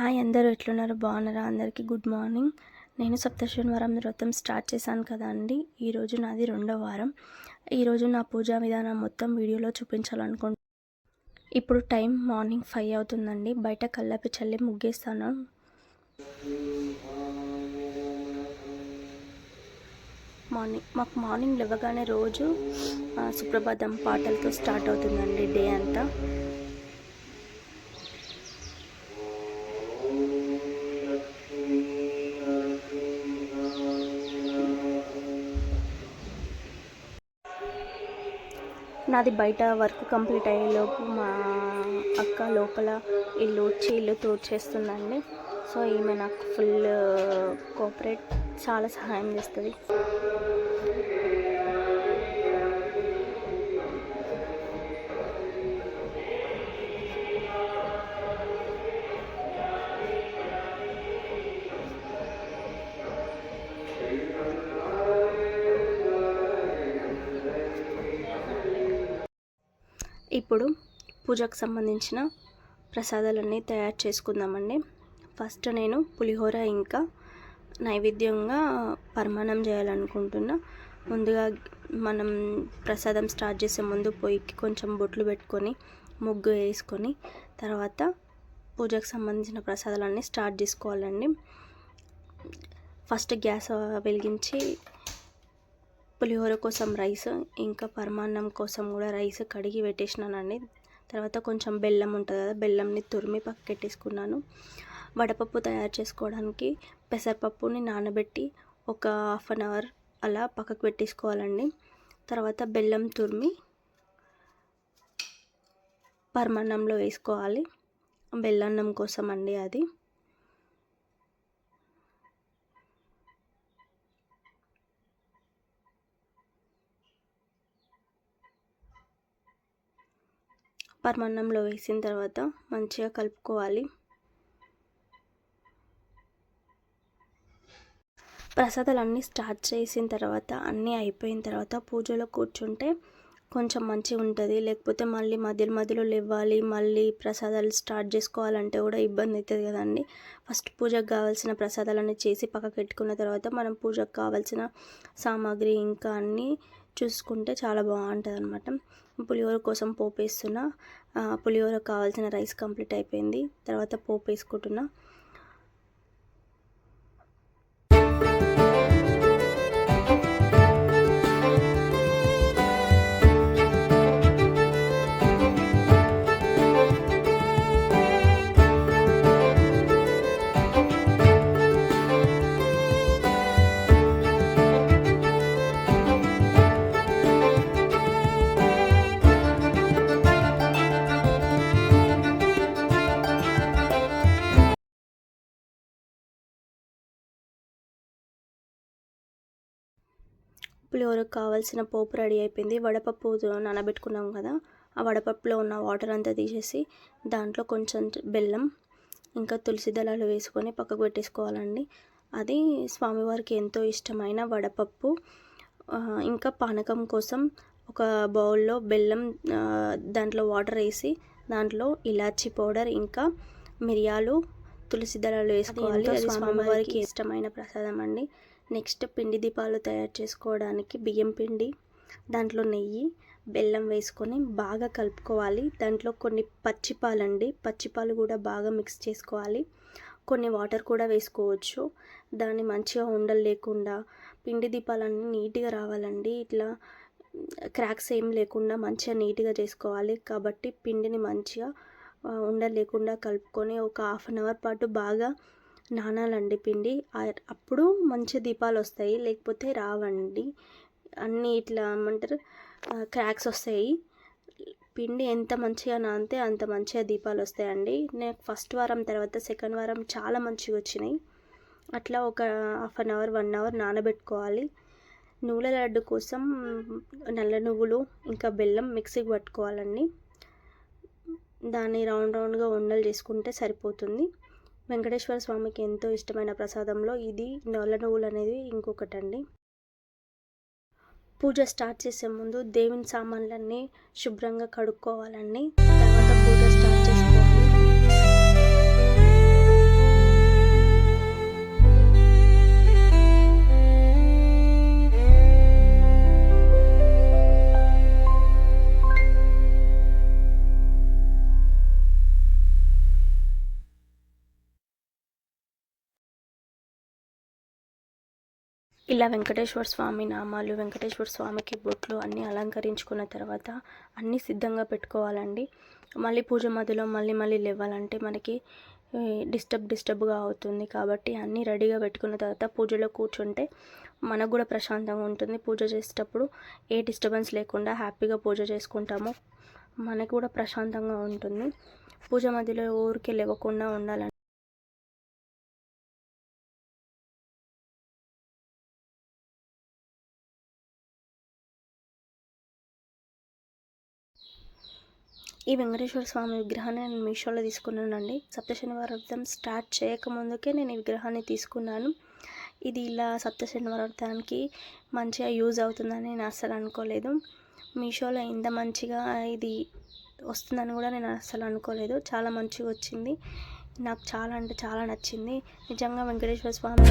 Hi అందరూ ఎట్లున్నారు? బాగున్నారా? అందరికీ గుడ్ మార్నింగ్. నేను సప్తశనివారం వ్రతం స్టార్ట్ చేశాను కదా అండి. ఈరోజు నాది రెండో వారం. ఈరోజు నా పూజా విధానం మొత్తం వీడియోలో చూపించాలనుకుంటున్నాను ఇప్పుడు టైం మార్నింగ్ ఫైవ్ అవుతుందండి. బయట కల్లాపి చల్లి ముగ్గేస్తాను. మార్నింగ్ మాకు మార్నింగ్ లేవగానే రోజు సుప్రభాతం పాటలతో స్టార్ట్ అవుతుందండి డే అంతా. నాది బయట వర్క్ కంప్లీట్ అయ్యేలోపు మా అక్క లోపల ఇల్లు వచ్చి ఇల్లు తోడ్చేస్తుందండి. సో ఈమె నాకు ఫుల్ కోఆపరేట్ చాలా సహాయం చేస్తుంది. ఇప్పుడు పూజకు సంబంధించిన ప్రసాదాలన్నీ తయారు చేసుకుందామండి. ఫస్ట్ నేను పులిహోర ఇంకా నైవేద్యంగా పరమాణం చేయాలనుకుంటున్నా. ముందుగా మనం ప్రసాదం స్టార్ట్ చేసే ముందు పొయ్యికి కొంచెం బొట్లు పెట్టుకొని ముగ్గు వేసుకొని తర్వాత పూజకు సంబంధించిన ప్రసాదాలన్నీ స్టార్ట్ చేసుకోవాలండి. ఫస్ట్ గ్యాస్ వెలిగించి పులిహోర కోసం రైస్ ఇంకా పరమాన్నం కోసం కూడా రైస్ కడిగి పెట్టేసినానండి తర్వాత కొంచెం బెల్లం ఉంటుంది కదా బెల్లంని తురిమి పక్కకెట్టేసుకున్నాను వడపప్పు తయారు చేసుకోవడానికి పెసరపప్పుని నానబెట్టి ఒక హాఫ్ అన్ అవర్ అలా పక్కకు పెట్టేసుకోవాలండి. తర్వాత బెల్లం తురిమి పరమాన్నంలో వేసుకోవాలి. బెల్లన్నం కోసం అండి అది. పరమాన్నంలో వేసిన తర్వాత మంచిగా కలుపుకోవాలి. ప్రసాదాలు అన్నీ స్టార్ట్ చేసిన తర్వాత అన్నీ అయిపోయిన తర్వాత పూజలో కూర్చుంటే కొంచెం మంచిగా ఉంటుంది. లేకపోతే మళ్ళీ మధ్యలో మధ్యలో లేవాలి మళ్ళీ ప్రసాదాలు స్టార్ట్ చేసుకోవాలంటే కూడా ఇబ్బంది అవుతుంది కదండి. ఫస్ట్ పూజకు కావాల్సిన ప్రసాదాలన్నీ చేసి పక్కకు పెట్టుకున్న తర్వాత మనం పూజకు కావాల్సిన సామాగ్రి ఇంకా అన్నీ చూసుకుంటే చాలా బాగుంటుంది అనమాట పులిహోర కోసం పోపు వేస్తున్నా పులిహోర కావాల్సిన రైస్ కంప్లీట్ అయిపోయింది. తర్వాత పోపు వేసుకుంటున్నా పులిహోరకు కావాల్సిన పోపు రెడీ అయిపోయింది. వడపప్పు నానబెట్టుకున్నాం కదా ఆ వడపప్పులో ఉన్న వాటర్ అంతా తీసేసి దాంట్లో కొంచెం బెల్లం ఇంకా తులసి దళాలు వేసుకొని పక్కకు పెట్టేసుకోవాలండి. అది స్వామివారికి ఎంతో ఇష్టమైన వడపప్పు. ఇంకా పానకం కోసం ఒక బౌల్లో బెల్లం దాంట్లో వాటర్ వేసి దాంట్లో ఇలాచీ పౌడర్ ఇంకా మిరియాలు తులసి దళాలు వేసుకోవాలి. అది స్వామివారికి ఇష్టమైన ప్రసాదం అండి. నెక్స్ట్ పిండి దీపాలు తయారు చేసుకోవడానికి బియ్యం పిండి దాంట్లో నెయ్యి బెల్లం వేసుకొని బాగా కలుపుకోవాలి. దాంట్లో కొన్ని పచ్చిపాలండి పచ్చిపాలు కూడా బాగా మిక్స్ చేసుకోవాలి. కొన్ని వాటర్ కూడా వేసుకోవచ్చు. దాన్ని మంచిగా ఉండలు లేకుండా పిండి దీపాలన్నీ నీట్గా రావాలండి. ఇట్లా క్రాక్స్ ఏం లేకుండా మంచిగా నీట్గా చేసుకోవాలి. కాబట్టి పిండిని మంచిగా ఉండలేకుండా ఉండలు లేకుండా కలుపుకొని ఒక హాఫ్ అన్ అవర్ పాటు బాగా నానాలండి పిండి. అప్పుడు మంచి దీపాలు వస్తాయి లేకపోతే రావండి. అన్నీ ఇట్లా ఏమంటారు? క్రాక్స్ వస్తాయి. పిండి ఎంత మంచిగా నానితే అంత మంచిగా దీపాలు వస్తాయండి నేను ఫస్ట్ వారం తర్వాత సెకండ్ వారం చాలా మంచిగా వచ్చినాయి. అట్లా ఒక half an hour one hour నానబెట్టుకోవాలి. నువ్వుల లడ్డు కోసం నల్ల నువ్వులు ఇంకా బెల్లం మిక్సీకి పట్టుకోవాలండి. దాన్ని రౌండ్ రౌండ్గా ఉండలు చేసుకుంటే సరిపోతుంది. వెంకటేశ్వర స్వామికి ఎంతో ఇష్టమైన ప్రసాదంలో ఇది నల్ల నువ్వులు అనేది ఇంకొకటండి. పూజ స్టార్ట్ చేసే ముందు దేవుని సామాన్లన్నీ శుభ్రంగా కడుక్కోవాలండి. ఇలా వెంకటేశ్వర స్వామి నామాలు వెంకటేశ్వర స్వామికి బొట్లు అన్నీ అలంకరించుకున్న తర్వాత అన్నీ సిద్ధంగా పెట్టుకోవాలండి. మళ్ళీ పూజ మధ్యలో మళ్ళీ మళ్ళీ లేవాలంటే మనకి డిస్టర్బ్ డిస్టర్బ్గా అవుతుంది కాబట్టి అన్నీ రెడీగా పెట్టుకున్న తర్వాత పూజలో కూర్చుంటే మనకు కూడా ప్రశాంతంగా ఉంటుంది. పూజ చేసేటప్పుడు ఏ డిస్టర్బెన్స్ లేకుండా హ్యాపీగా పూజ చేసుకుంటాము. మనకు కూడా ప్రశాంతంగా ఉంటుంది. పూజ మధ్యలో ఊరికే లేవకుండా ఉండాలని ఈ వెంకటేశ్వర స్వామి విగ్రహాన్ని నేను మీషోలో తీసుకున్నానండి. సప్త శనివారం స్టార్ట్ చేయకముందుకే నేను ఈ విగ్రహాన్ని తీసుకున్నాను. ఇది ఇలా సప్త శనివారానికి మంచిగా యూజ్ అవుతుందని నేను అస్సలు అనుకోలేదు. మీషోలో ఇంత మంచిగా ఇది వస్తుందని కూడా నేను అస్సలు అనుకోలేదు. చాలా మంచిగా వచ్చింది. నాకు చాలా అంటే చాలా నచ్చింది. నిజంగా వెంకటేశ్వర స్వామి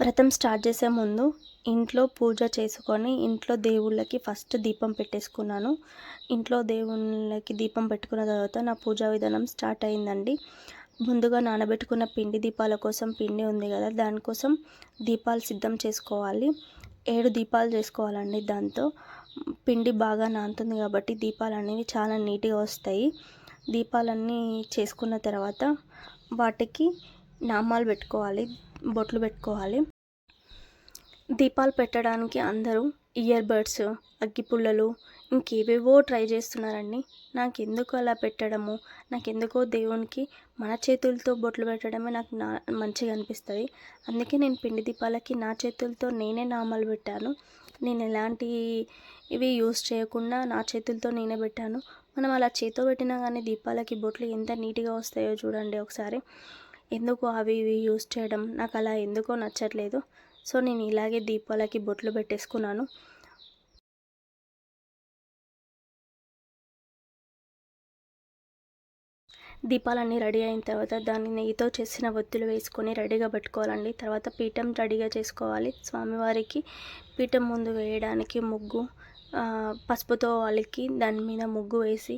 వ్రతం స్టార్ట్ చేసే ముందు ఇంట్లో పూజ చేసుకొని ఇంట్లో దేవుళ్ళకి ఫస్ట్ దీపం పెట్టేసుకున్నాను. ఇంట్లో దేవుళ్ళకి దీపం పెట్టుకున్న తర్వాత నా పూజా విధానం స్టార్ట్ అయిందండి. ముందుగా నానబెట్టుకున్న పిండి దీపాల కోసం పిండి ఉంది కదా దానికోసం దీపాలు సిద్ధం చేసుకోవాలి. ఏడు దీపాలు చేసుకోవాలండి దాంతో. పిండి బాగా నానుతుంది కాబట్టి దీపాలు అనేవి చాలా నీట్గా వస్తాయి. దీపాలన్నీ చేసుకున్న తర్వాత వాటికి నామాలు పెట్టుకోవాలి బొట్లు పెట్టుకోవాలి. దీపాలు పెట్టడానికి అందరూ ఇయర్ బడ్స్ అగ్గిపుల్లలు ఇంకేవేవో ట్రై చేస్తున్నారండి. నాకు ఎందుకు అలా పెట్టడము? నాకు ఎందుకో దేవునికి మన చేతులతో బొట్లు పెట్టడమే నాకు నా మంచిగా అనిపిస్తుంది. అందుకే నేను పిండి దీపాలకి నా చేతులతో నేనే నామాలు పెట్టాను. నేను ఎలాంటి ఇవి యూస్ చేయకుండా నా చేతులతో నేనే పెట్టాను. మనం అలా చేతో పెట్టినా కానీ దీపాలకి బొట్లు ఎంత నీట్గా వస్తాయో చూడండి ఒకసారి. ఎందుకు అవి ఇవి యూస్ చేయడం? నాకు అలా ఎందుకో నచ్చట్లేదు. సో నేను ఇలాగే దీపాలకి బొట్లు పెట్టేసుకున్నాను. దీపాలన్నీ రెడీ అయిన తర్వాత దాన్ని నెయ్యితో చేసిన ఒత్తులు వేసుకొని రెడీగా పెట్టుకోవాలండి. తర్వాత పీఠం రెడీగా చేసుకోవాలి. స్వామివారికి పీఠం ముందు వేయడానికి ముగ్గు పసుపుతో అలికి దాని మీద ముగ్గు వేసి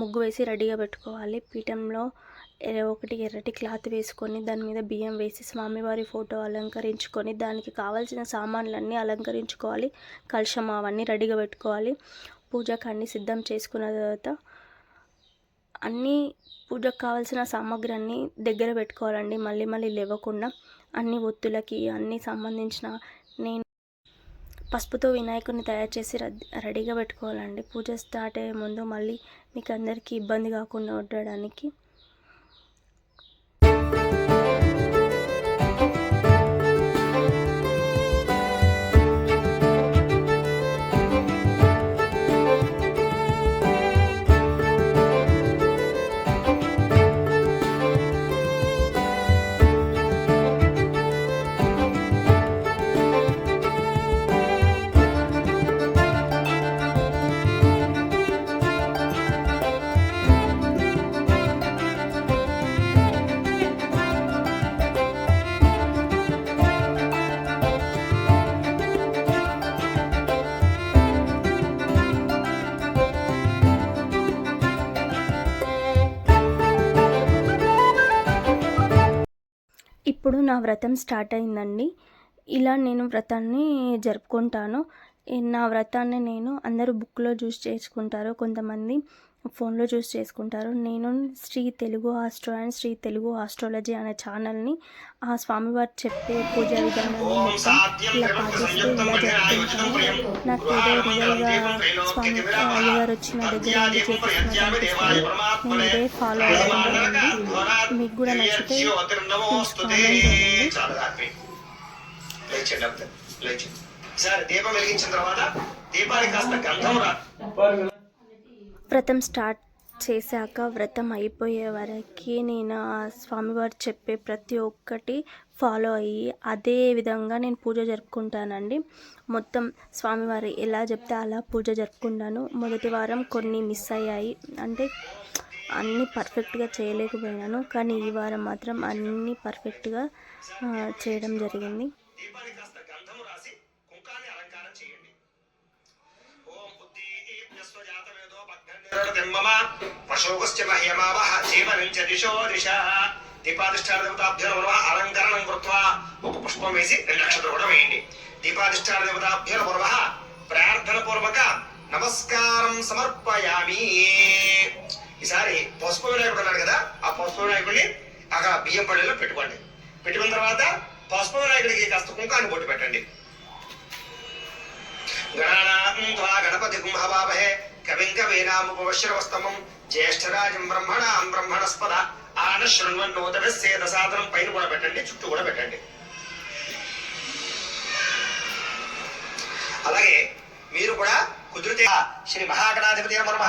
ముగ్గు వేసి రెడీగా పెట్టుకోవాలి. పీఠంలో ఒకటి ఎర్రటి క్లాత్ వేసుకొని దాని మీద బియ్యం వేసి స్వామివారి ఫోటో అలంకరించుకొని దానికి కావాల్సిన సామాన్లన్నీ అలంకరించుకోవాలి. కలశం అవన్నీ రెడీగా పెట్టుకోవాలి. పూజకు అన్నీ సిద్ధం చేసుకున్న తర్వాత అన్నీ పూజకు కావాల్సిన సామాగ్రి అన్నీ దగ్గర పెట్టుకోవాలండి. మళ్ళీ మళ్ళీ లేవకుండా అన్ని ఒత్తులకి అన్నీ సంబంధించిన నేను పసుపుతో వినాయకుడిని తయారు చేసి రెడీగా పెట్టుకోవాలండి. పూజ స్టార్ట్ అయ్యే ముందు మళ్ళీ మీకు అందరికీ ఇబ్బంది కాకుండా ఉండడానికి నా వ్రతం స్టార్ట్ అయిందండి. ఇలా నేను వ్రతాన్ని జరుపుకుంటాను. నా వ్రతాన్ని నేను అందరూ బుక్లో చూసి చేసుకుంటారు. కొంతమంది ఫోన్లో చూసి చేసుకుంటారు. నేను Sri Telugu astro and Sri Telugu astrology అనే ఛానల్ని ఆ స్వామివారు చెప్పే పూజా విధానాన్ని మొత్తం ఇలా పాటిస్తూ ఇలా జరుపుకుంటాను. నాకు ఏదో రియల్గా స్వామి అయ్యగారు వచ్చిన దగ్గర చేపిస్తున్నట్టు అనిపిస్తుంది నేను ఇదే ఫాలో అవుతున్నానండి మీకు కూడా నచ్చితే వ్రతం స్టార్ట్ చేశాక వ్రతం అయిపోయే వరకు నేను స్వామివారు చెప్పే ప్రతి ఒక్కటి ఫాలో అయ్యి అదే విధంగా నేను పూజ జరుపుకుంటానండి. మొత్తం స్వామివారు ఎలా చెప్తే అలా పూజ జరుపుకుంటాను. మొదటి వారం కొన్ని మిస్ అయ్యాయి. అంటే అన్నీ పర్ఫెక్ట్గా చేయలేకపోయినాను. కానీ ఈ వారం మాత్రం అన్నీ పర్ఫెక్ట్గా చేయడం జరిగింది. దిశ దీపాధిష్టాన దేవతాభ్యో నమ అలంకరణం కృత్వా. ఒక పుష్పం వేసి రెండు నక్షత్రం కూడా వేయండి. దీపాధిష్టాన దేవతాభ్యో నమ ప్రార్థన పూర్వక నమస్కారం సమర్పయామి. ఈసారి పసుపు వినాయకుడు ఉన్నాడు కదా ఆ పసుపు వినాయకుడిని అక్కడ బియ్యం పళ్ళెలో పెట్టుకోండి. పెట్టుకున్న తర్వాత పసుపు వినాయకుడికి కాస్త కుంకాన్ని బొట్టు పెట్టండి. గణపతి కుంభవామహే కవిం కవీనాముపవశ్రవస్తమం జ్యేష్ఠరాజం బ్రహ్మణాం బ్రహ్మణస్పద ఆన శృణ్వన్నోదవేద సాధనం పైన కూడా పెట్టండి చుట్టూ కూడా పెట్టండి. అలాగే మీరు కూడా కుదిరితే శ్రీ మహాగణాధిపతి నమ.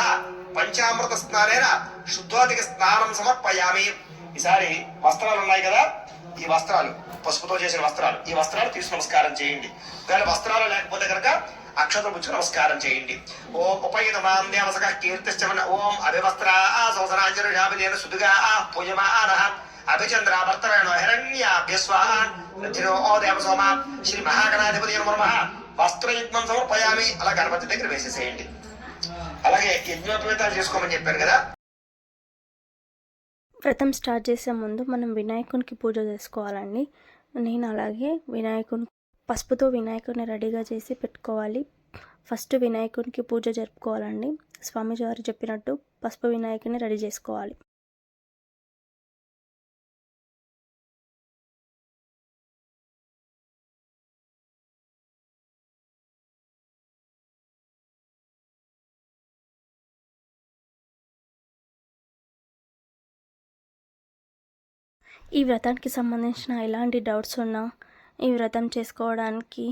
పంచామృత స్నానేన శుద్ధోదిక స్నానం సమర్పయామి. ఈసారి వస్త్రాలు ఉన్నాయి కదా? ఈ వస్త్రాలు పసుపుతో చేసిన వస్త్రాలు. ఈ వస్త్రాలు తీసి నమస్కారం చేయండి. ఒకవేళ వస్త్రాలు లేకపోతే కనుక అక్షతం పుచ్చుకు నమస్కారం చేయండి. ఓం ఉపయుత మాం దేవసక కీర్తిశ్చమన ఓం అభివస్త్ర సంవత్సరాంజరుషాభిదేన సుదుగా పూజమాన అభిచంద్రావర్తవేణో హిరణ్యాభ్యస్వాన్ ప్రతిరో ఓ దేవసోమ. శ్రీ మహాగణాధిపతి నమ. వస్త్రయుగ్మం సమర్పయామి. అలా గణపతి దగ్గర వేసేసేయండి. అలాగే యజ్ఞోపేతాలు చేసుకోమని చెప్పారు కదా? వ్రతం స్టార్ట్ చేసే ముందు మనం వినాయకునికి పూజ చేసుకోవాలండి. నేను అలాగే వినాయకుని పసుపుతో వినాయకుడిని రెడీగా చేసి పెట్టుకోవాలి. ఫస్ట్ వినాయకునికి పూజ జరుపుకోవాలండి. స్వామీజీ వారు చెప్పినట్టు పసుపు వినాయకుని రెడీ చేసుకోవాలి. ఈ వ్రతానికి సంబంధించిన ఎలాంటి డౌట్స్ ఉన్నా ఈ వ్రతం చేసుకోవడానికి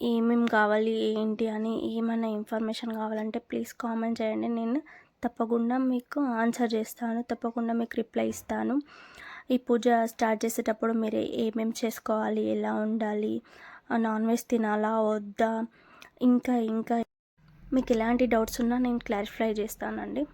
ఏమేమి కావాలి ఏంటి అని ఏమైనా ఇన్ఫర్మేషన్ కావాలంటే ప్లీజ్ కామెంట్ చేయండి. నేను తప్పకుండా మీకు ఆన్సర్ చేస్తాను తప్పకుండా మీకు రిప్లై ఇస్తాను. ఈ పూజ స్టార్ట్ చేసేటప్పుడు మీరు ఏమేమి చేసుకోవాలి ఎలా ఉండాలి నాన్ వెజ్ తినాలా వద్దా ఇంకా ఇంకా. మీకు ఎలాంటి డౌట్స్ ఉన్నా నేను క్లారిఫై చేస్తానండి.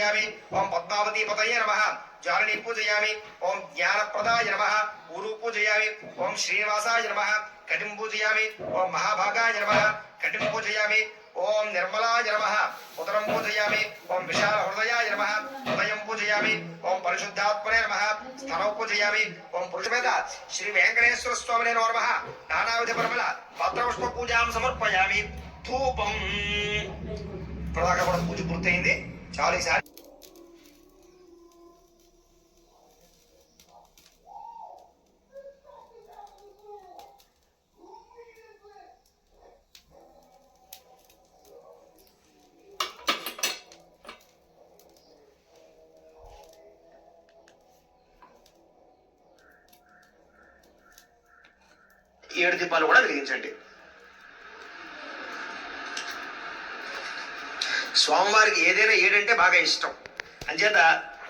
జంగే పూజయామి. ఓం పద్మావతి పతయ నమ. జారణి పూజయామి. ఓం జ్ఞానప్రదాయ నమ. ఊరు పూజయామి. ఓం శ్రీనివాసాయ నమ. కటిం పూజయామి. ఓం మహాభాగాయ నమ. కటిం పూజయామి. ఓం నిర్మలాయ నమ. ఉదరం పూజయామి. ఓం విశాల హృదయాయ నమ. ఉదయం పూజయామి. ఓం పరిశుద్ధాత్మనే నమ. స్థలం పూజయామి. ఓం పురుషమేద శ్రీ వెంకటేశ్వర స్వామినే నమో. నమ నానావిధ పరిమళ పత్రపుష్ప పూజాం సమర్పయామి. ధూపం. ఇప్పటిదాకా కూడా పూజ పూర్తయింది. చాలు ఈసారి ఏడు దీపాలు కూడా వెలిగించండి. స్వామివారికి ఏదైనా ఏడంటే బాగా ఇష్టం. అంచేత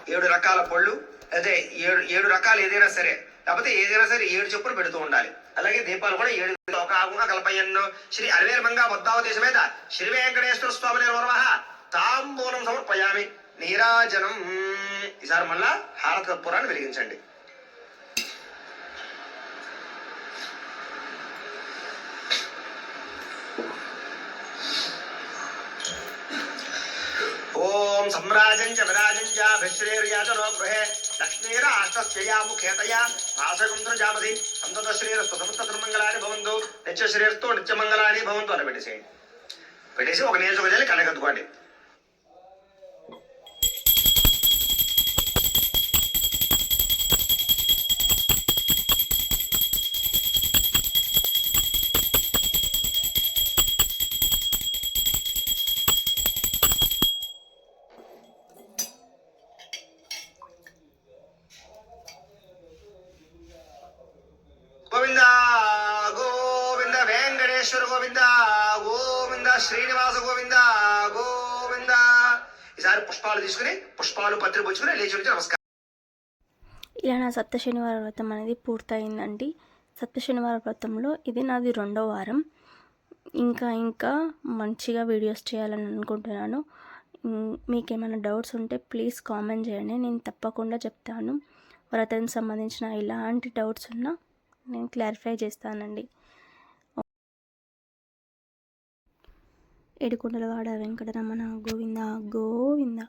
ఏడు రకాల పళ్ళు అదే ఏడు ఏడు రకాలు ఏదైనా సరే కాకపోతే ఏదైనా సరే ఏడు చెప్పులు పెడుతూ ఉండాలి. అలాగే దీపాలు కూడా ఏడు ఒక ఆగుణ కల్పయన్ను శ్రీ అరవేర్మంగా బుద్ధావతి మీద శ్రీ వెంకటేశ్వర స్వామి నిర్వహ తాంబూలం సమర్పయామి. నీరాజనం. ఈసారి మళ్ళా హారత పురాన్ని వెలిగించండి. సమ్రాజం చ విరాజం చ భిశ్రేర్యాచనో గృహే లక్ష్మీరాష్టస్యయా ముఖేతయా నాశకుంత్ర జామసి సంతత శ్రీరస్తు సమస్త దుర్మంగళాన్ని భవంతు నిత్య శ్రీరస్తు నిత్యమంగళాన్ని భవంతు అని పెట్టేసేయండి। పెట్టేసి ఒక నియోజకవర్గాన్ని కళ్ళకద్దుకోండి పత్రి నమస్కారం. ఇలా నా సప్త శనివార వ్రతం అనేది పూర్తయిందండి. సప్త శనివార వ్రతంలో ఇది నాది రెండో వారం. ఇంకా ఇంకా మంచిగా వీడియోస్ చేయాలని అనుకుంటున్నాను. ఉమ్, మీకు ఏమైనా డౌట్స్ ఉంటే ప్లీజ్ కామెంట్ చేయండి. నేను తప్పకుండా చెప్తాను. వ్రతానికి సంబంధించిన ఎలాంటి డౌట్స్ ఉన్నా నేను క్లారిఫై చేస్తానండి. ఏడుకొండలవాడ వెంకటరమణ గోవింద గోవింద.